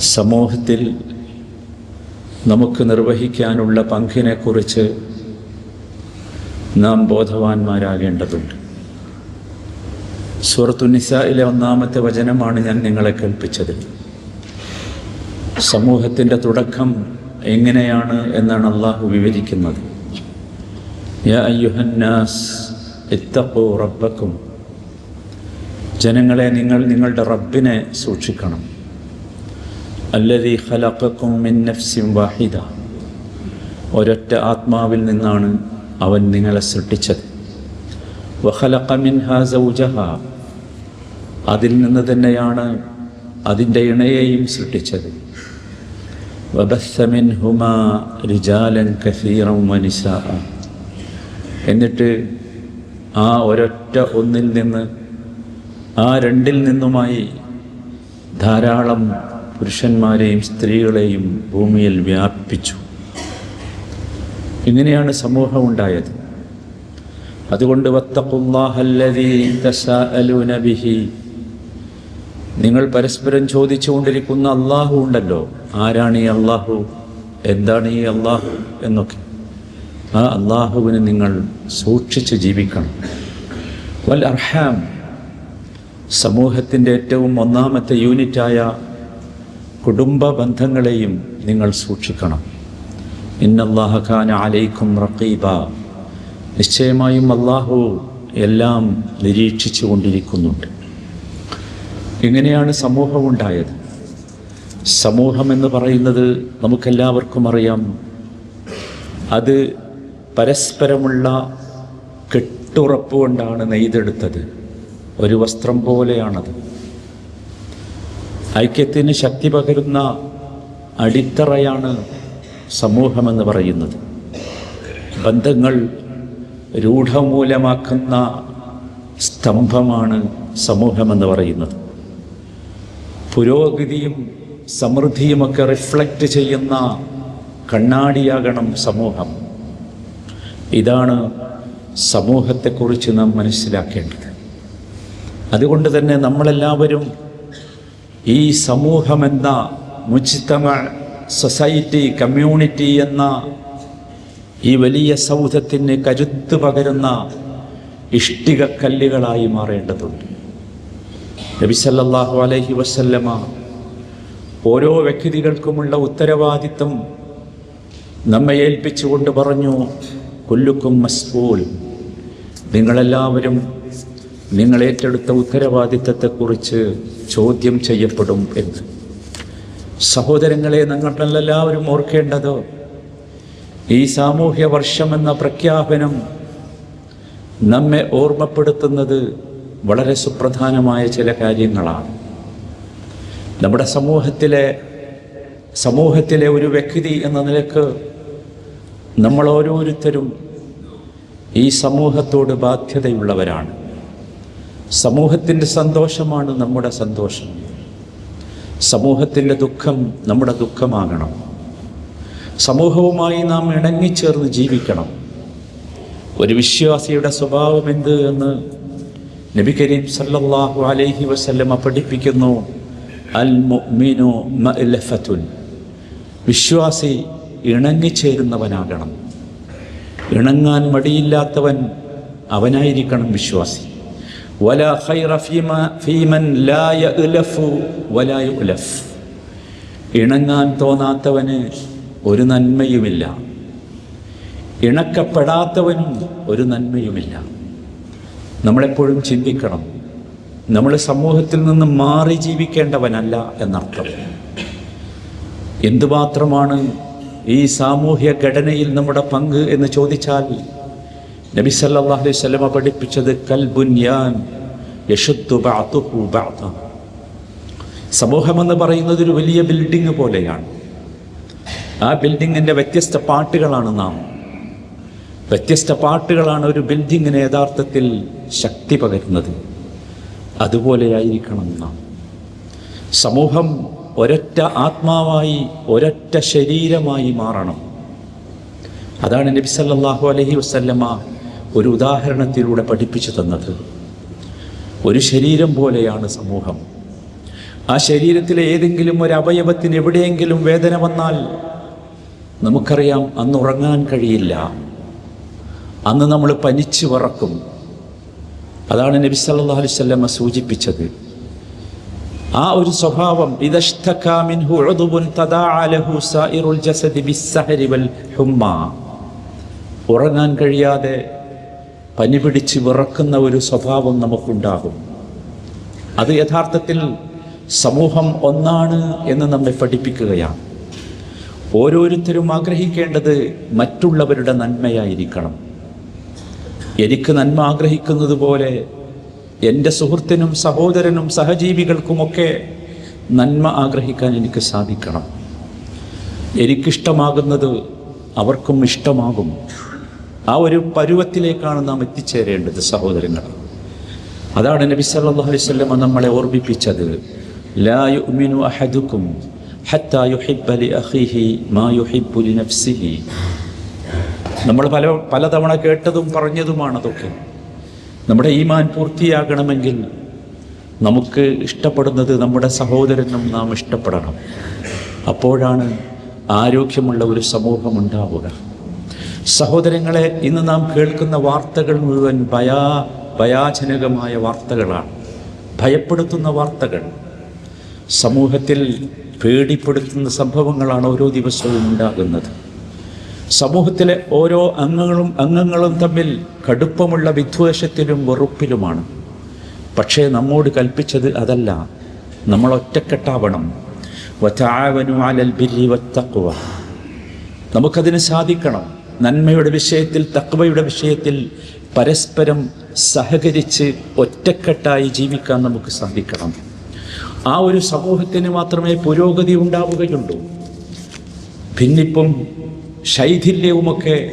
സമൂഹത്തിൽ നമുക്ക് നിർവഹിക്കാനുള്ള പങ്കിനെക്കുറിച്ച് നാം ബോധവാന്മാരാകേണ്ടതുണ്ട്. സുഹൃത്തുനിസയിലെ ഒന്നാമത്തെ വചനമാണ് ഞാൻ നിങ്ങളെ കേൾപ്പിച്ചത്. സമൂഹത്തിന്റെ തുടക്കം എങ്ങനെയാണ് എന്നാണ് അള്ളാഹു വിവരിക്കുന്നത്. ജനങ്ങളെ നിങ്ങൾ നിങ്ങളുടെ റബ്ബിനെ സൂക്ഷിക്കണം. അല്ലതി ഖലഖക്കും മിൻ നഫ്സിൻ വാഹിദ. ഒരൊറ്റ ആത്മാവിൽ നിന്നാണ് അവൻ നിങ്ങളെ സൃഷ്ടിച്ചത്. വഖലഖ മിൻഹാ സൗജഹ. അതിൽ നിന്ന് തന്നെയാണ് അതിന്റെ ഇണയെയും സൃഷ്ടിച്ചത്. വബസ്സ മിൻഹുമാ റിജാലൻ കസീറൻ വനിസാഅ എന്നിട്ട് ആ ഒരൊറ്റ ഒന്നിൽ നിന്ന് ആ രണ്ടിൽ നിന്നുമായി ധാരാളം പുരുഷന്മാരെയും സ്ത്രീകളെയും ഭൂമിയിൽ വ്യാപിപ്പിച്ചു. ഇങ്ങനെയാണ് സമൂഹം ഉണ്ടായത്. അതുകൊണ്ട് ബിഹി. നിങ്ങൾ പരസ്പരം ചോദിച്ചുകൊണ്ടിരിക്കുന്ന അള്ളാഹു ഉണ്ടല്ലോ. ആരാണ് ഈ അള്ളാഹു എന്താണ് ഈ അള്ളാഹു എന്നൊക്കെ. ആ അള്ളാഹുവിന് നിങ്ങൾ സൂക്ഷിച്ച് ജീവിക്കണം. വൽ അർഹാം. സമൂഹത്തിന്റെ ഏറ്റവും ഒന്നാമത്തെ യൂണിറ്റായ കുടുംബ ബന്ധങ്ങളെയും നിങ്ങൾ സൂക്ഷിക്കണം. ഇന്നല്ലാഹ ഖാന അലൈക്കും റഖീബ. നിശ്ചയമായും അള്ളാഹു എല്ലാം നിരീക്ഷിച്ചു കൊണ്ടിരിക്കുന്നുണ്ട്. ഇങ്ങനെയാണ് സമൂഹം ഉണ്ടായത്. സമൂഹം എന്ന് പറയുന്നത് നമുക്കെല്ലാവർക്കും അറിയാം. അത് പരസ്പരമുള്ള കെട്ടുറപ്പ് കൊണ്ടാണ് നെയ്തെടുത്തത്. ഒരു വസ്ത്രം പോലെയാണത്. ഐക്യത്തിന് ശക്തി പകരുന്ന അടിത്തറയാണ് സമൂഹമെന്ന് പറയുന്നത്. ബന്ധങ്ങൾ രൂഢമൂലമാക്കുന്ന സ്തംഭമാണ് സമൂഹമെന്ന് പറയുന്നത്. പുരോഗതിയും സമൃദ്ധിയുമൊക്കെ റിഫ്ലക്റ്റ് ചെയ്യുന്ന കണ്ണാടിയാകണം സമൂഹം. ഇതാണ് സമൂഹത്തെക്കുറിച്ച് നാം മനസ്സിലാക്കേണ്ടത്. അതുകൊണ്ട് തന്നെ നമ്മളെല്ലാവരും ഈ സമൂഹമെന്ന മുജിത്തമ സൊസൈറ്റി കമ്മ്യൂണിറ്റി എന്ന ഈ വലിയ സൗധത്തിന് കരുത്ത് പകരുന്ന ഇഷ്ടികക്കല്ലുകളായി മാറേണ്ടതുണ്ട്. നബിസല്ലാഹു അലഹി വസല്ലമ ഓരോ വ്യക്തികൾക്കുമുള്ള ഉത്തരവാദിത്വം നമ്മെ ഏൽപ്പിച്ചുകൊണ്ട് പറഞ്ഞു കൊല്ലുക്കും മസ്ബൂൽ നിങ്ങളെല്ലാവരും നിങ്ങൾ ഏറ്റെടുത്ത ഉത്തരവാദിത്തത്തെക്കുറിച്ച് ചോദ്യം ചെയ്യപ്പെടും എന്ന്. സഹോദരങ്ങളെ നിങ്ങളെല്ലാവരും ഓർക്കേണ്ടത് ഈ സാമൂഹ്യ വർഷം എന്ന പ്രഖ്യാപനം നമ്മെ ഓർമ്മപ്പെടുത്തുന്നത് വളരെ സുപ്രധാനമായ ചില കാര്യങ്ങളാണ്. നമ്മുടെ സമൂഹത്തിലെ സമൂഹത്തിലെ ഒരു വ്യക്തി എന്ന നിലയ്ക്ക് നമ്മൾ ഓരോരുത്തരും ഈ സമൂഹത്തോട് ബാധ്യതയുള്ളവരാണ്. സമൂഹത്തിന്റെ സന്തോഷമാണ് നമ്മുടെ സന്തോഷം. സമൂഹത്തിന്റെ ദുഃഖം നമ്മുടെ ദുഃഖമാകണം. സമൂഹവുമായി നാം ഇണങ്ങിച്ചേർന്ന് ജീവിക്കണം. ഒരു വിശ്വാസിയുടെ സ്വഭാവം എന്ത് എന്ന് നബി കരീം സല്ലല്ലാഹു അലൈഹി വസല്ലമ പഠിപ്പിക്കുന്നു. അൽ മുഅ്മിനു വിശ്വാസി ഇണങ്ങിച്ചേരുന്നവനാകണം. ഇണങ്ങാൻ മടിയില്ലാത്തവൻ അവനായിരിക്കണം വിശ്വാസി. വല ഖൈറ في ഫീമൻ ലാ യഅലഫു വലാ യുഅലഫ്. ഇണങ്ങാൻ തോന്നാത്തവന് ഒരു നന്മയുമില്ല. ഇണക്കപ്പെടാത്തവനും ഒരു നന്മയുമില്ല. നമ്മളെപ്പോഴും ചിന്തിക്കണം. നമ്മൾ സമൂഹത്തിൽ നിന്ന് മാറി ജീവിക്കേണ്ടവനല്ല എന്നർത്ഥം. എന്തുമാത്രമാണ് ഈ സാമൂഹ്യ ഘടനയിൽ നമ്മുടെ പങ്ക് എന്ന് ചോദിച്ചാൽ നബി സല്ലല്ലാഹു അലൈഹി വസല്ലമ പഠിപ്പിച്ചത് കൽ ബഅ്ദ. സമൂഹമെന്ന് പറയുന്നത് ഒരു വലിയ ബിൽഡിംഗ് പോലെയാണ്. ആ ബിൽഡിങ്ങിന്റെ വ്യത്യസ്ത പാട്ടുകളാണ് നാം. വ്യത്യസ്ത പാട്ടുകളാണ് ഒരു ബിൽഡിങ്ങിന് യഥാർത്ഥത്തിൽ ശക്തി പകരുന്നത്. അതുപോലെയായിരിക്കണം നാം. സമൂഹം ഒരൊറ്റ ആത്മാവായി ഒരൊറ്റ ശരീരമായി മാറണം. അതാണ് നബി സല്ലല്ലാഹു അലൈഹി വസല്ലമ ഒരു ഉദാഹരണത്തിലൂടെ പഠിപ്പിച്ചു തന്നത്. ഒരു ശരീരം പോലെയാണ് സമൂഹം. ആ ശരീരത്തിലെ ഏതെങ്കിലും ഒരു അവയവത്തിന് എവിടെയെങ്കിലും വേദന വന്നാൽ നമുക്കറിയാം അന്ന് ഉറങ്ങാൻ കഴിയില്ല. അന്ന് നമ്മൾ പനിച്ചു വറക്കും. അതാണ് നബി സല്ലാ അലൈഹി വസല്ലമ സൂചിപ്പിച്ചത്. ആ ഒരു സ്വഭാവം ഉറങ്ങാൻ കഴിയാതെ പനി പിടിച്ച് വിറക്കുന്ന ഒരു സ്വഭാവം നമുക്കുണ്ടാകും. അത് യഥാർത്ഥത്തിൽ സമൂഹം ഒന്നാണ് എന്ന് നമ്മെ പഠിപ്പിക്കുകയാണ്. ഓരോരുത്തരും ആഗ്രഹിക്കേണ്ടത് മറ്റുള്ളവരുടെ നന്മയായിരിക്കണം. എനിക്ക് നന്മ ആഗ്രഹിക്കുന്നത് പോലെ എന്റെ സുഹൃത്തിനും സഹോദരനും സഹജീവികൾക്കുമൊക്കെ നന്മ ആഗ്രഹിക്കാൻ എനിക്ക് സാധിക്കണം. എനിക്കിഷ്ടമാകുന്നത് അവർക്കും ഇഷ്ടമാകും. ആ ഒരു പരുവത്തിലേക്കാണ് നാം എത്തിച്ചേരേണ്ടത് സഹോദരങ്ങൾ അതാണ് നബി സല്ലല്ലാഹു അലൈഹി വസല്ലമ നമ്മളെ ഓർമ്മിപ്പിച്ചത്. ലാ യുഅ്മിനു അഹദുക്കും ഹത്താ യുഹിബ്ബ ലി അഖീഹി മാ യുഹിബ്ബു ലി നഫ്സിഹി. നമ്മൾ പല പലതവണ കേട്ടതും പറഞ്ഞതുമാണ് അതൊക്കെ. നമ്മുടെ ഈമാൻ പൂർത്തിയാകണമെങ്കിൽ നമുക്ക് ഇഷ്ടപ്പെടുന്നത് നമ്മുടെ സഹോദരനും നാം ഇഷ്ടപ്പെടണം. അപ്പോഴാണ് ആരോഗ്യമുള്ള ഒരു സമൂഹം ഉണ്ടാവുക. സഹോദരങ്ങളെ ഇന്ന് നാം കേൾക്കുന്ന വാർത്തകൾ മുഴുവൻ ഭയാ ഭയാജനകമായ വാർത്തകളാണ്. ഭയപ്പെടുത്തുന്ന വാർത്തകൾ. സമൂഹത്തിൽ പേടിപ്പെടുത്തുന്ന സംഭവങ്ങളാണ് ഓരോ ദിവസവും ഉണ്ടാകുന്നത്. സമൂഹത്തിലെ ഓരോ അംഗങ്ങളും അംഗങ്ങളും തമ്മിൽ കടുപ്പമുള്ള വിദ്വേഷത്തിലും വെറുപ്പിലുമാണ്. പക്ഷേ നമ്മോട് കൽപ്പിച്ചത് അതല്ല. നമ്മൾ ഒറ്റക്കെട്ടാവണം. അലൽ ബില്ലി വത്തഖ്വ നമുക്കതിന് സാധിക്കണം. നന്മയുടെ വിഷയത്തിൽ തക്വയുടെ വിഷയത്തിൽ പരസ്പരം സഹകരിച്ച് ഒറ്റക്കെട്ടായി ജീവിക്കാൻ നമുക്ക് സാധിക്കണം. ആ ഒരു സമൂഹത്തിന് മാത്രമേ പുരോഗതി ഉണ്ടാവുകയുള്ളൂ. ഭിന്നിപ്പും ശൈഥില്യവുമൊക്കെ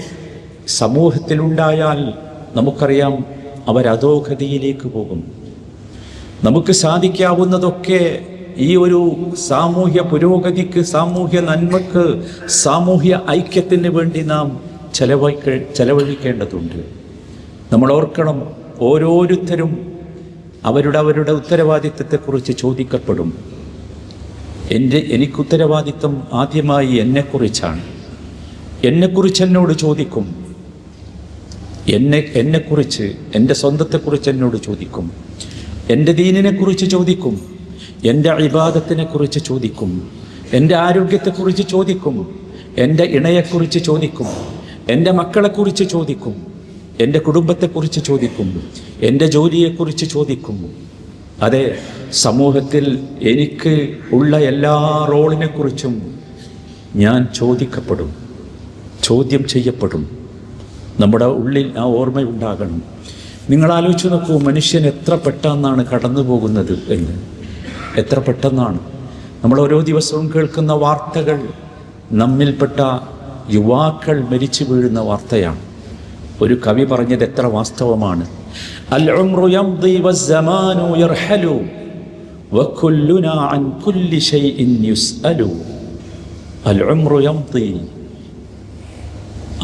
സമൂഹത്തിലുണ്ടായാൽ നമുക്കറിയാം അവരധോഗതിയിലേക്ക് പോകും. നമുക്ക് സാധിക്കാവുന്നതൊക്കെ ഈ ഒരു സാമൂഹ്യ പുരോഗതിക്ക് സാമൂഹ്യ നന്മക്ക് സാമൂഹ്യ ഐക്യത്തിന് വേണ്ടി നാം ചെലവഴിക്ക ചെലവഴിക്കേണ്ടതുണ്ട്. നമ്മൾ ഓർക്കണം ഓരോരുത്തരും അവരുടെ അവരുടെ ഉത്തരവാദിത്തത്തെക്കുറിച്ച് ചോദിക്കപ്പെടും. എന്റെ എനിക്ക് ഉത്തരവാദിത്തം ആദ്യമായി എന്നെക്കുറിച്ചാണ്. എന്നെക്കുറിച്ച് എന്നോട് ചോദിക്കും. എന്നെ എന്നെക്കുറിച്ച് എന്റെ സ്വന്തത്തെക്കുറിച്ച് എന്നോട് ചോദിക്കും. എന്റെ ദീനിനെക്കുറിച്ച് ചോദിക്കും. എന്റെ അഭിവാദത്തിനെക്കുറിച്ച് ചോദിക്കും. എന്റെ ആരോഗ്യത്തെക്കുറിച്ച് ചോദിക്കും. എന്റെ ഇണയെക്കുറിച്ച് ചോദിക്കും. എന്റെ മക്കളെക്കുറിച്ച് ചോദിക്കും എന്റെ കുടുംബത്തെക്കുറിച്ച് ചോദിക്കും എന്റെ ജോലിയെക്കുറിച്ച് ചോദിക്കും. അതെ സമൂഹത്തിൽ എനിക്ക് ഉള്ള എല്ലാ റോളിനെക്കുറിച്ചും ഞാൻ ചോദിക്കപ്പെടും ചോദ്യം ചെയ്യപ്പെടും. നമ്മുടെ ഉള്ളിൽ ആ ഓർമ്മയുണ്ടാകണം നിങ്ങൾ ആലോചിച്ച് നോക്കൂ മനുഷ്യൻ എത്ര പെട്ടെന്നാണ് കടന്നു പോകുന്നത് എന്ന്. എത്ര പെട്ടെന്നാണ്. നമ്മൾ ഓരോ ദിവസവും കേൾക്കുന്ന വാർത്തകൾ നമ്മിൽപ്പെട്ട യുവാക്കൾ മരിച്ചു വീഴുന്ന വാർത്തയാണ്. ഒരു കവി പറഞ്ഞത് എത്ര വാസ്തവമാണ്.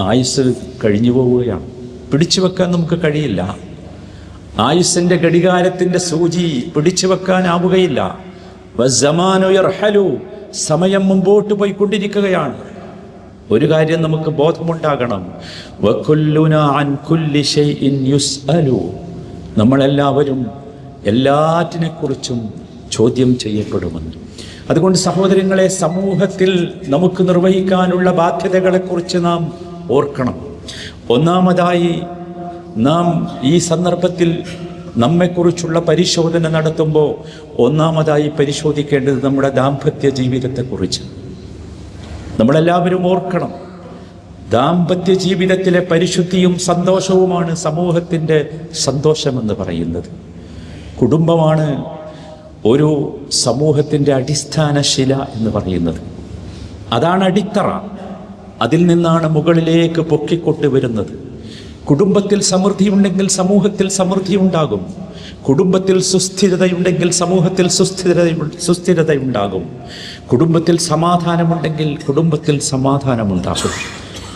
ആയുസ് കഴിഞ്ഞു പോവുകയാണ്. പിടിച്ചു വെക്കാൻ നമുക്ക് കഴിയില്ല. ആയുസിന്റെ ഘടികാരത്തിന്റെ സൂചി പിടിച്ചു വെക്കാനാവുകയില്ല. സമയം മുമ്പോട്ട് പോയിക്കൊണ്ടിരിക്കുകയാണ്. ഒരു കാര്യം നമുക്ക് ബോധമുണ്ടാകണം. നമ്മളെല്ലാവരും എല്ലാറ്റിനെക്കുറിച്ചും ചോദ്യം ചെയ്യപ്പെടുമെന്ന്. അതുകൊണ്ട് സഹോദരങ്ങളെ സമൂഹത്തിൽ നമുക്ക് നിർവഹിക്കാനുള്ള ബാധ്യതകളെക്കുറിച്ച് നാം ഓർക്കണം. ഒന്നാമതായി നാം ഈ സന്ദർഭത്തിൽ നമ്മെക്കുറിച്ചുള്ള പരിശോധന നടത്തുമ്പോൾ ഒന്നാമതായി പരിശോധിക്കേണ്ടത് നമ്മുടെ ദാമ്പത്യ ജീവിതത്തെക്കുറിച്ച്. നമ്മളെല്ലാവരും ഓർക്കണം. ദാമ്പത്യ ജീവിതത്തിലെ പരിശുദ്ധിയും സന്തോഷവുമാണ് സമൂഹത്തിന്റെ സന്തോഷമെന്ന് പറയുന്നത്. കുടുംബമാണ് ഒരു സമൂഹത്തിന്റെ അടിസ്ഥാന ശില എന്ന് പറയുന്നത്. അതാണ് അടിത്തറ. അതിൽ നിന്നാണ് മുകളിലേക്ക് പൊക്കിക്കൊട്ട് വരുന്നത് കുടുംബത്തിൽ സമൃദ്ധിയുണ്ടെങ്കിൽ സമൂഹത്തിൽ സമൃദ്ധി ഉണ്ടാകും കുടുംബത്തിൽ സുസ്ഥിരതയുണ്ടെങ്കിൽ സമൂഹത്തിൽ സുസ്ഥിരത സുസ്ഥിരതയുണ്ടാകും. കുടുംബത്തിൽ സമാധാനമുണ്ടെങ്കിൽ കുടുംബത്തിൽ സമാധാനമുണ്ടാകും.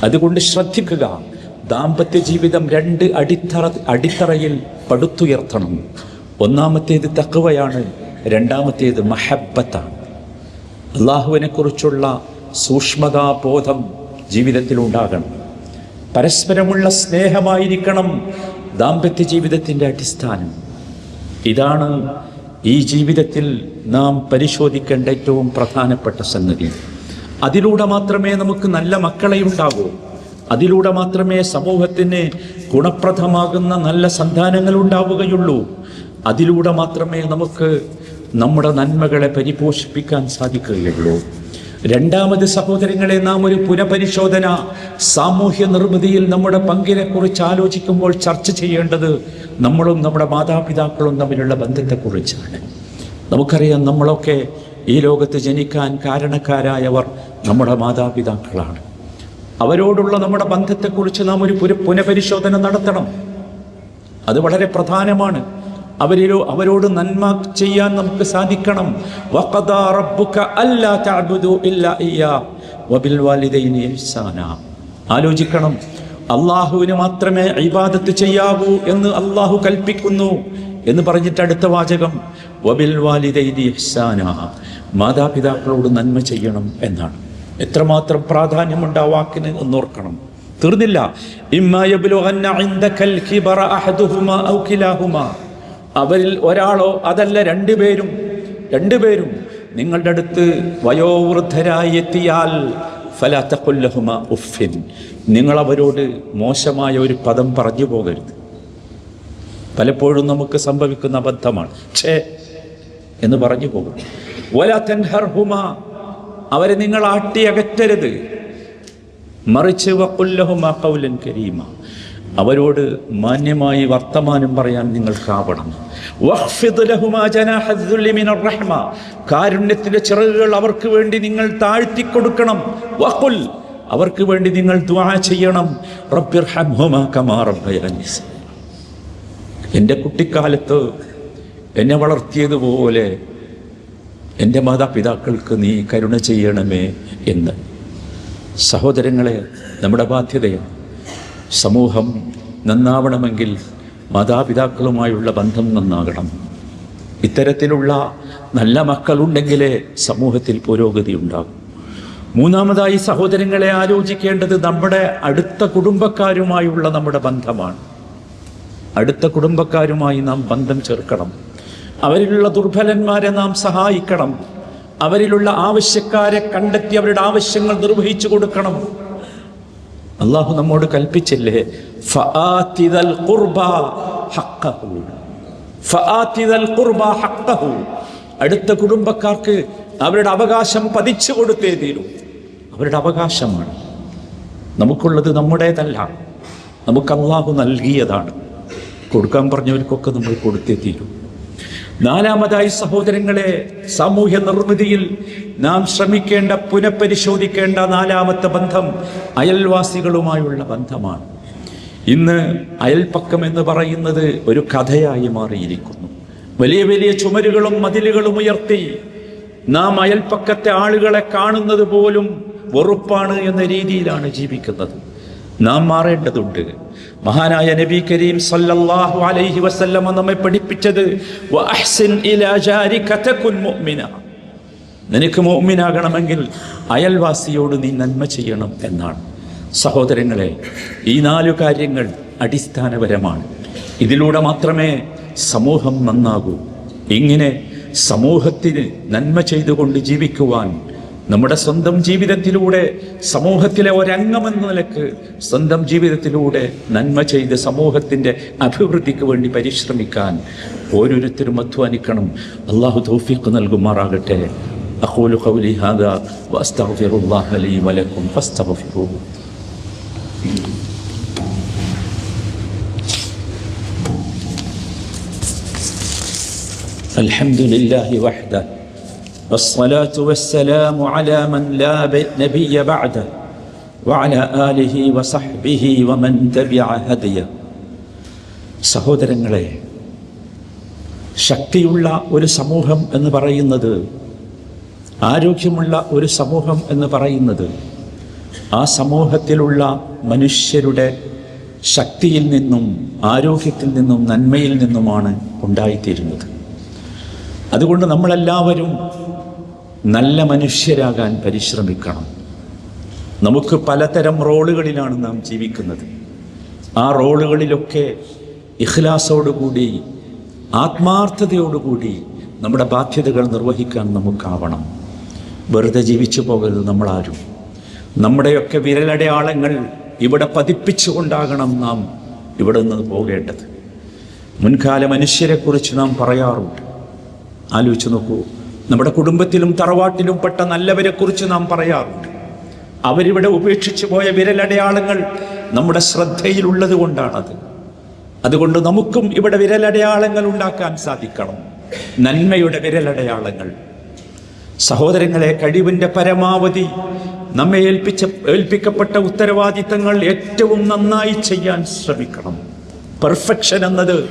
അതുകൊണ്ട് ശ്രദ്ധിക്കുക ദാമ്പത്യ ജീവിതം രണ്ട് അടിത്തറ അടിത്തറയിൽ പടുത്തുയർത്തണം. ഒന്നാമത്തേത് തക്കവയാണ് രണ്ടാമത്തേത് മഹബത്താണ് അള്ളാഹുവിനെക്കുറിച്ചുള്ള സൂക്ഷ്മതാബോധം ജീവിതത്തിൽ ഉണ്ടാകണം പരസ്പരമുള്ള സ്നേഹമായിരിക്കണം ദാമ്പത്യ ജീവിതത്തിന്റെ അടിസ്ഥാനം. ഇതാണ് ഈ ജീവിതത്തിൽ നാം പരിശോധിക്കേണ്ട ഏറ്റവും പ്രധാനപ്പെട്ട സംഗതി. അതിലൂടെ മാത്രമേ നമുക്ക് നല്ല മക്കളെ ഉണ്ടാകൂ. അതിലൂടെ മാത്രമേ സമൂഹത്തിന് ഗുണപ്രദമാകുന്ന നല്ല സന്താനങ്ങൾ ഉണ്ടാവുകയുള്ളൂ. അതിലൂടെ മാത്രമേ നമുക്ക് നമ്മുടെ നന്മകളെ പരിപോഷിപ്പിക്കാൻ സാധിക്കുകയുള്ളൂ. രണ്ടാമത് സഹോദരങ്ങളെ നാം ഒരു പുനഃപരിശോധന സാമൂഹ്യ നിർമ്മിതിയിൽ നമ്മുടെ പങ്കിനെ കുറിച്ച് ആലോചിക്കുമ്പോൾ ചർച്ച ചെയ്യേണ്ടത് നമ്മളും നമ്മുടെ മാതാപിതാക്കളും തമ്മിലുള്ള ബന്ധത്തെക്കുറിച്ചാണ്. നമുക്കറിയാം നമ്മളൊക്കെ ഈ ലോകത്ത് ജനിക്കാൻ കാരണക്കാരായവർ നമ്മുടെ മാതാപിതാക്കളാണ്. അവരോടുള്ള നമ്മുടെ ബന്ധത്തെക്കുറിച്ച് നാം ഒരു പുര പുനഃപരിശോധന നടത്തണം. അത് വളരെ പ്രധാനമാണ്. അവരിലോ അവരോട് നന്മ ചെയ്യാൻ നമുക്ക് സാധിക്കണം. ആലോചിക്കണം. അള്ളാഹുവിന് മാത്രമേ ഇബാദത്ത് ചെയ്യാവൂ എന്ന് അള്ളാഹു കൽപ്പിക്കുന്നു എന്ന് പറഞ്ഞിട്ട് അടുത്ത വാചകം. വബിൽ ഇഹ്സാന. മാതാപിതാക്കളോട് നന്മ ചെയ്യണം എന്നാണ്. എത്രമാത്രം പ്രാധാന്യമുണ്ട് ആ വാക്കിന് എന്നോർക്കണം. തീർന്നില്ല. ഇമ്മ അവരിൽ ഒരാളോ അതല്ല രണ്ടുപേരും രണ്ടുപേരും നിങ്ങളുടെ അടുത്ത് വയോവൃദ്ധരായി എത്തിയാൽ ഫലാത്തക്കൊല്ലഹുമ ഉഫിൻ നിങ്ങൾ അവരോട് മോശമായ ഒരു പദം പറഞ്ഞു പോകരുത്. പലപ്പോഴും നമുക്ക് സംഭവിക്കുന്ന അബദ്ധമാണ്. ഛേ എന്ന് പറഞ്ഞു പോകും വലാത്തൻഹർഹുമ അവരെ നിങ്ങൾ ആട്ടി അകറ്റരുത് മറിച്ച് വക്കുല്ലഹുമ കൗലൻ കരീമ. അവരോട് മാന്യമായി വർത്തമാനം പറയാൻ നിങ്ങൾ കാവണം. കാരുണ്യത്തിന്റെ ചിറകുകൾ അവർക്ക് വേണ്ടി നിങ്ങൾ താഴ്ത്തി കൊടുക്കണം വഖുൽ അവർക്ക് വേണ്ടി നിങ്ങൾ ദുആ ചെയ്യണം. റബ്ബയാനി എന്റെ കുട്ടിക്കാലത്ത് എന്നെ വളർത്തിയതുപോലെ എന്റെ മാതാപിതാക്കൾക്ക് നീ കരുണ ചെയ്യണമേ എന്ന്. സഹോദരങ്ങളെ നമ്മുടെ ബാധ്യതയാണ്. സമൂഹം നന്നാവണമെങ്കിൽ മാതാപിതാക്കളുമായുള്ള ബന്ധം നന്നാകണം. ഇത്തരത്തിലുള്ള നല്ല മക്കളുണ്ടെങ്കിലേ സമൂഹത്തിൽ പുരോഗതി ഉണ്ടാകും. മൂന്നാമതായി സഹോദരങ്ങളെ ആലോചിക്കേണ്ടത് നമ്മുടെ അടുത്ത കുടുംബക്കാരുമായുള്ള നമ്മുടെ ബന്ധമാണ്. അടുത്ത കുടുംബക്കാരുമായി നാം ബന്ധം ചേർക്കണം. അവരിലുള്ള ദുർബലന്മാരെ നാം സഹായിക്കണം. അവരിലുള്ള ആവശ്യക്കാരെ കണ്ടെത്തി അവരുടെ ആവശ്യങ്ങൾ നിർവഹിച്ചു കൊടുക്കണം. അള്ളാഹു നമ്മോട് കൽപ്പിച്ചില്ലേ. അടുത്ത കുടുംബക്കാർക്ക് അവരുടെ അവകാശം പതിച്ചു കൊടുത്തേ തീരൂ. അവരുടെ അവകാശമാണ്. നമുക്കുള്ളത് നമ്മുടേതല്ല. നമുക്ക് അള്ളാഹു നൽകിയതാണ്. കൊടുക്കാൻ പറഞ്ഞവർക്കൊക്കെ നമ്മൾ കൊടുത്തേ തീരൂ. നാലാമതായി സഹോദരങ്ങളെ സാമൂഹ്യ നിർമ്മിതിയിൽ നാം ശ്രമിക്കേണ്ട പുനഃപരിശോധിക്കേണ്ട നാലാമത്തെ ബന്ധം അയൽവാസികളുമായുള്ള ബന്ധമാണ്. ഇന്ന് അയൽപ്പക്കം എന്ന് പറയുന്നത് ഒരു കഥയായി മാറിയിരിക്കുന്നു. വലിയ വലിയ ചുമരുകളും മതിലുകളും ഉയർത്തി നാം അയൽപ്പക്കത്തെ ആളുകളെ കാണുന്നത് പോലും വെറുപ്പാണ് എന്ന രീതിയിലാണ് ജീവിക്കുന്നത്. നാം മാറേണ്ടതുണ്ട്. മഹാനായ നബി കരീം സല്ലല്ലാഹു അലൈഹി വസല്ലമ നമ്മെ പഠിപ്പിച്ചത് വഅഹ്സിൻ ഇലാ ജാരിക തകുൻ മുഅ്മിന. നിനക്ക് മുഅ്മിനാകണമെങ്കിൽ അയൽവാസിയോട് നീ നന്മ ചെയ്യണം എന്നാണ്. സഹോദരങ്ങളെ ഈ നാലു കാര്യങ്ങൾ അടിസ്ഥാനപരമാണ്. ഇതിലൂടെ മാത്രമേ സമൂഹം നന്നാകൂ. ഇങ്ങനെ സമൂഹത്തിന് നന്മ ചെയ്തുകൊണ്ട് ജീവിക്കുവാൻ നമ്മുടെ സ്വന്തം ജീവിതത്തിലൂടെ സമൂഹത്തിലെ ഒരംഗമെന്ന നിലക്ക് സ്വന്തം ജീവിതത്തിലൂടെ നന്മ ചെയ്ത് സമൂഹത്തിൻ്റെ അഭിവൃദ്ധിക്ക് വേണ്ടി പരിശ്രമിക്കാൻ ഓരോരുത്തരും അധ്വാനിക്കണം അള്ളാഹു തൗഫീഖ് നൽകുമാറാകട്ടെ അഖൂലു ഖൗലി ഹാദാ വഅസ്തഗ്ഫിറുല്ലാഹ ലീ വലക്കും ഫസ്തഗ്ഫിറൂഹു الحمد لله وحده والصلاة والسلام على من لا ب- نبي بعده وعلى آله وصحبه ومن تبع هديه സഹോദരങ്ങളെ ശക്തിയുള്ള ഒരു സമൂഹം എന്ന് പറയുന്നത് ആരോഗ്യമുള്ള ഒരു സമൂഹം എന്ന് പറയുന്നത് ആ സമൂഹത്തിലുള്ള മനുഷ്യരുടെ ശക്തിയിൽ നിന്നും ആരോഗ്യത്തിൽ നിന്നും നന്മയിൽ നിന്നുമാണ് ഉണ്ടായിത്തീരുന്നത് അതുകൊണ്ട് നമ്മളെല്ലാവരും നല്ല മനുഷ്യരാകാൻ പരിശ്രമിക്കണം. നമുക്ക് പലതരം റോളുകളിലാണ് നാം ജീവിക്കുന്നത്. ആ റോളുകളിലൊക്കെ ഇഖ്ലാസോടുകൂടി ആത്മാർത്ഥതയോടുകൂടി നമ്മുടെ ബാധ്യതകൾ നിർവഹിക്കാൻ നമുക്കാവണം. വെറുതെ ജീവിച്ചു പോകരുത് നമ്മളാരും. നമ്മുടെയൊക്കെ വിരലടയാളങ്ങൾ ഇവിടെ പതിപ്പിച്ചുകൊണ്ടാകണം നാം ഇവിടെ നിന്ന് പോകേണ്ടത്. മുൻകാല മനുഷ്യരെക്കുറിച്ച് നാം പറയാറുണ്ട്. ആലോചിച്ച് നോക്കൂ. നമ്മുടെ കുടുംബത്തിലും തറവാട്ടിലും പെട്ട നല്ലവരെക്കുറിച്ച് നാം പറയാറുണ്ട്. അവരിവിടെ ഉപേക്ഷിച്ചു പോയ വിരലടയാളങ്ങൾ നമ്മുടെ ശ്രദ്ധയിലുള്ളത് കൊണ്ടാണത്. അതുകൊണ്ട് നമുക്കും ഇവിടെ വിരലടയാളങ്ങൾ ഉണ്ടാക്കാൻ സാധിക്കണം. നന്മയുടെ വിരലടയാളങ്ങൾ. സഹോദരങ്ങളെ കഴിവിന്റെ പരമാവധി നമ്മെ ഏൽപ്പിച്ച ഏൽപ്പിക്കപ്പെട്ട ഉത്തരവാദിത്തങ്ങൾ ഏറ്റവും നന്നായി ചെയ്യാൻ ശ്രമിക്കണം. പെർഫെക്ഷൻ എന്നത്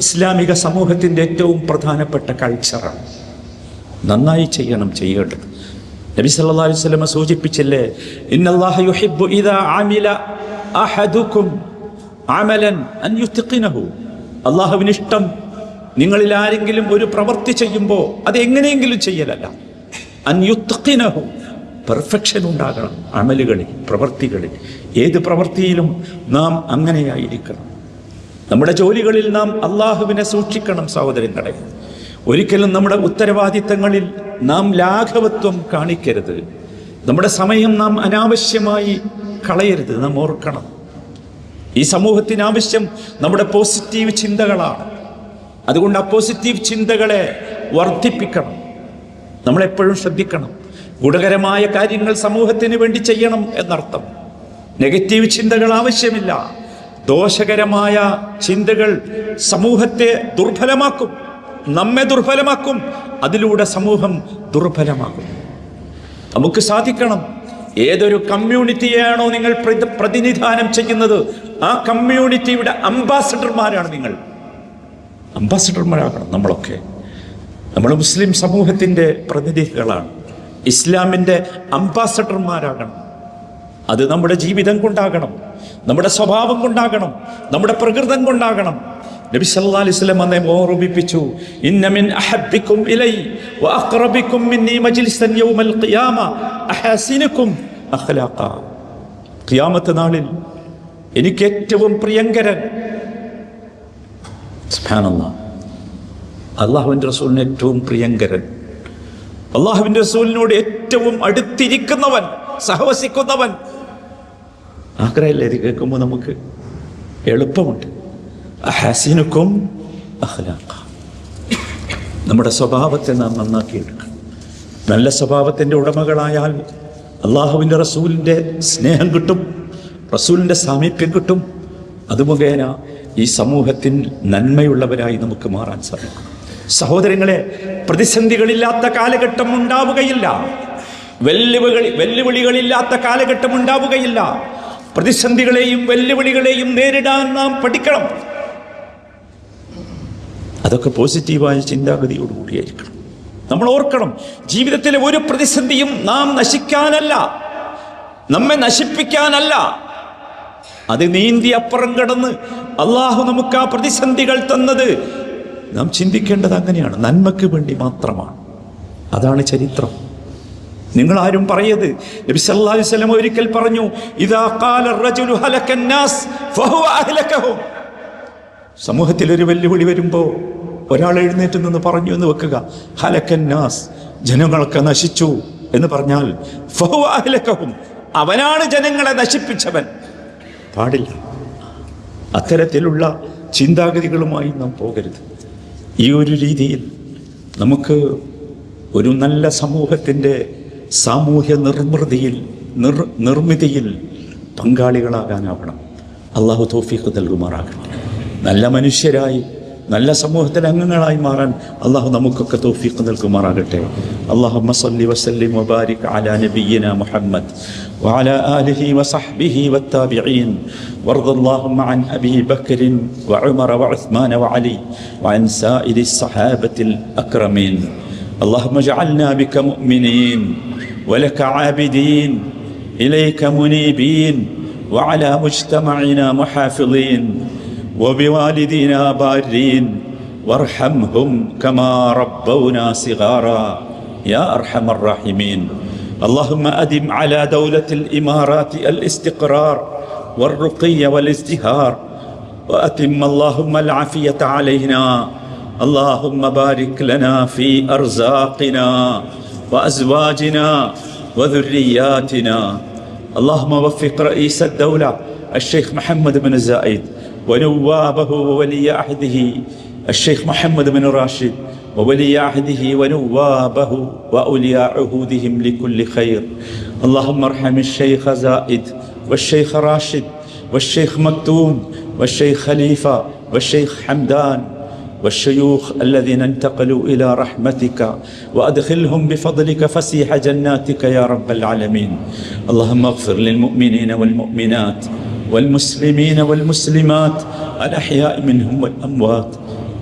ഇസ്ലാമിക സമൂഹത്തിന്റെ ഏറ്റവും പ്രധാനപ്പെട്ട കൾച്ചറാണ് നന്നായി ചെയ്യണം ചെയ്യേണ്ടത്. നബി അലൈഹി വസല്ലം സൂചിപ്പിച്ചില്ലേ അല്ലാഹുവിന് ഇഷ്ടം നിങ്ങളിൽ ആരെങ്കിലും ഒരു പ്രവൃത്തി ചെയ്യുമ്പോൾ അത് എങ്ങനെയെങ്കിലും ചെയ്യലല്ല. അൻ യുത്ഖിനഹു പെർഫെക്ഷൻ ഉണ്ടാകണം അമലുകളിൽ പ്രവൃത്തികളിൽ. ഏത് പ്രവൃത്തിയിലും നാം അങ്ങനെയായിരിക്കണം. നമ്മുടെ ജോലികളിൽ നാം അള്ളാഹുവിനെ സൂക്ഷിക്കണം സഹോദരങ്ങളെ. ഒരിക്കലും നമ്മുടെ ഉത്തരവാദിത്തങ്ങളിൽ നാം ലാഘവത്വം കാണിക്കരുത്. നമ്മുടെ സമയം നാം അനാവശ്യമായി കളയരുത്. നാം ഓർക്കണം. ഈ സമൂഹത്തിനാവശ്യം നമ്മുടെ പോസിറ്റീവ് ചിന്തകളാണ്. അതുകൊണ്ട് ആ പോസിറ്റീവ് ചിന്തകളെ വർദ്ധിപ്പിക്കണം. നമ്മളെപ്പോഴും ശ്രദ്ധിക്കണം. ഗുണകരമായ കാര്യങ്ങൾ സമൂഹത്തിന് വേണ്ടി ചെയ്യണം എന്നർത്ഥം. നെഗറ്റീവ് ചിന്തകൾ ആവശ്യമില്ല. ദോഷകരമായ ചിന്തകൾ സമൂഹത്തെ ദുർബലമാക്കും. നമ്മെ ദുർബലമാക്കും. അതിലൂടെ സമൂഹം ദുർബലമാകും. നമുക്ക് സാധിക്കണം. ഏതൊരു കമ്മ്യൂണിറ്റിയെയാണോ നിങ്ങൾ പ്രതിനിധാനം ചെയ്യുന്നത്? ആ കമ്മ്യൂണിറ്റിയുടെ അംബാസഡർമാരാണ് നിങ്ങൾ. അംബാസഡർമാരാകണം നമ്മളൊക്കെ. നമ്മൾ മുസ്ലിം സമൂഹത്തിന്റെ പ്രതിനിധികളാണ്. ഇസ്ലാമിന്റെ അംബാസഡർമാരാകണം. അത് നമ്മുടെ ജീവിതം കൊണ്ടാകണം. നമ്മുടെ സ്വഭാവം കൊണ്ടാകണം. നമ്മുടെ പ്രകൃതം കൊണ്ടാകണം. നബി സല്ലല്ലാഹു അലൈഹി വസല്ലം അന്നേ ഓർമ്മിപ്പിച്ചു ഇന്ന മിൻ അഹബ്ബിക്കും ഇലൈ വഅഖ്റബിക്കും മിന്നി മജ്ലിസൻ യൗമൽ ഖിയാമ അഹസിനുക്കും അഖ്ലാഖ. ഖിയാമത്ത് നാളിൽ എനിക്ക് ഏറ്റവും പ്രിയങ്കരൻ സുബ്ഹാനല്ലാഹ് അള്ളാഹുവിന്റെ റസൂലിന് ഏറ്റവും പ്രിയങ്കരൻ. അള്ളാഹുവിന്റെ റസൂലിനോട് ഏറ്റവും അടുത്തിരിക്കുന്നവൻ സഹവസിക്കുന്നവൻ. ആഗ്രഹമല്ലേ ഇത് കേൾക്കുമ്പോൾ നമുക്ക് എളുപ്പമുണ്ട്. ഹസീനുക്കും അഖ്ലാഖ. നമ്മുടെ സ്വഭാവത്തെ നാം നന്നാക്കിയെടുക്കണം നല്ല സ്വഭാവത്തിന്റെ ഉടമകളായാൽ അള്ളാഹുവിന്റെ റസൂലിന്റെ സ്നേഹം കിട്ടും റസൂലിന്റെ സാമീപ്യം കിട്ടും. അത് മുഖേന ഈ സമൂഹത്തിൽ നന്മയുള്ളവരായി നമുക്ക് മാറാൻ സാധിക്കും. സഹോദരങ്ങളെ പ്രതിസന്ധികളില്ലാത്ത കാലഘട്ടം ഉണ്ടാവുകയില്ല. വെല്ലുവിളി വെല്ലുവിളികളില്ലാത്ത കാലഘട്ടം ഉണ്ടാവുകയില്ല. പ്രതിസന്ധികളെയും വെല്ലുവിളികളെയും നേരിടാൻ നാം പഠിക്കണം. അതൊക്കെ പോസിറ്റീവായ ചിന്താഗതിയോടുകൂടിയായിരിക്കണം. നമ്മൾ ഓർക്കണം ജീവിതത്തിലെ ഒരു പ്രതിസന്ധിയും നാം നശിക്കാനല്ല നമ്മെ നശിപ്പിക്കാനല്ല. അത് നീന്തി അപ്പുറം കടന്ന് അള്ളാഹു നമുക്ക് ആ പ്രതിസന്ധികൾ തന്നത്. നാം ചിന്തിക്കേണ്ടത് അങ്ങനെയാണ് നന്മയ്ക്ക് വേണ്ടി മാത്രമാണ്. അതാണ് ചരിത്രം. നിങ്ങൾ ആരും പറയത് നബി അലൈഹി വസല്ലം ഒരിക്കൽ പറഞ്ഞു ഇദാ ഖാല അർ-റജുലു ഫഹുവ സമൂഹത്തിലൊരു വെല്ലുവിളി വരുമ്പോൾ ഒരാൾ എഴുന്നേറ്റ് നിന്ന് പറഞ്ഞു എന്ന് വെക്കുക. ഹലക്കന്നാസ് ജനങ്ങളൊക്കെ നശിച്ചു എന്ന് പറഞ്ഞാൽ അവനാണ് ജനങ്ങളെ നശിപ്പിച്ചവൻ. പാടില്ല. അത്തരത്തിലുള്ള ചിന്താഗതികളുമായി നാം പോകരുത്. ഈ ഒരു രീതിയിൽ നമുക്ക് ഒരു നല്ല സമൂഹത്തിന്റെ സാമൂഹ്യ നിർമ്മിതിയിൽ നിർ നിർമ്മിതിയിൽ പങ്കാളികളാകാനാവണം. അള്ളാഹു തോഫീഖ് നൽകുമാറാകട്ടെ. നല്ല മനുഷ്യരായി നല്ല സമൂഹത്തിലെ അംഗങ്ങളായി മാറാൻ അള്ളാഹു നമുക്കൊക്കെ തോഫീഖ് നൽകുമാറാകട്ടെ അള്ളാഹു മസല്ലി വസല്ലിം വബാരിക് അലാ നബിയ്യന മുഹമ്മദ് وعلى آله وصحبه والتابعين وارض اللهم عن أبي بكر وعمر وعثمان وعلي وعن سائر الصحابة الأكرمين اللهم اجعلنا بك مؤمنين ولك عابدين إليك منيبين وعلى مجتمعنا محافظين وبوالدينا بارين وارحمهم كما ربونا صغارا. يا أرحم الراحمين. اللهم أدم على دولة الإمارات الاستقرار والرقي والازدهار وأتم اللهم العافية علينا. اللهم بارك لنا في أرزاقنا وأزواجنا وذرياتنا. اللهم وفق رئيس الدولة الشيخ محمد بن زايد. ونوابه وولي عهده الشيخ محمد بن راشد وولي عهده ونوابه وأولياء عهودهم لكل خير. اللهم ارحم الشيخ زائد والشيخ راشد والشيخ مكتوم والشيخ خليفة والشيخ حمدان والشيوخ الذين انتقلوا إلى رحمتك وأدخلهم بفضلك فسيح جناتك يا رب العالمين. اللهم اغفر للمؤمنين والمؤمنات والمسلمين والمسلمات الأحياء منهم والأموات.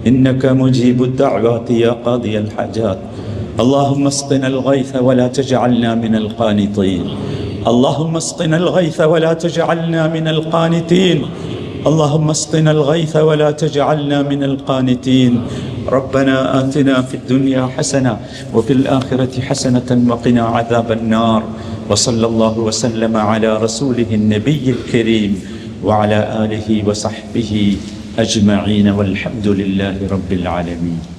إنك مجيب الدعوات يا قاضي الحاجات. اللهم اسقنا الغيث ولا تجعلنا من القانطين. اللهم اسقنا الغيث ولا تجعلنا من القانتين اللهم اسقنا الغيث ولا تجعلنا من القانتين ربنا آتنا في الدنيا حسنة وفي الآخرة حسنة وقنا عذاب النار. وصلى الله وسلم على رسوله النبي الكريم وعلى آله وصحبه أجمعين والحمد لله رب العالمين.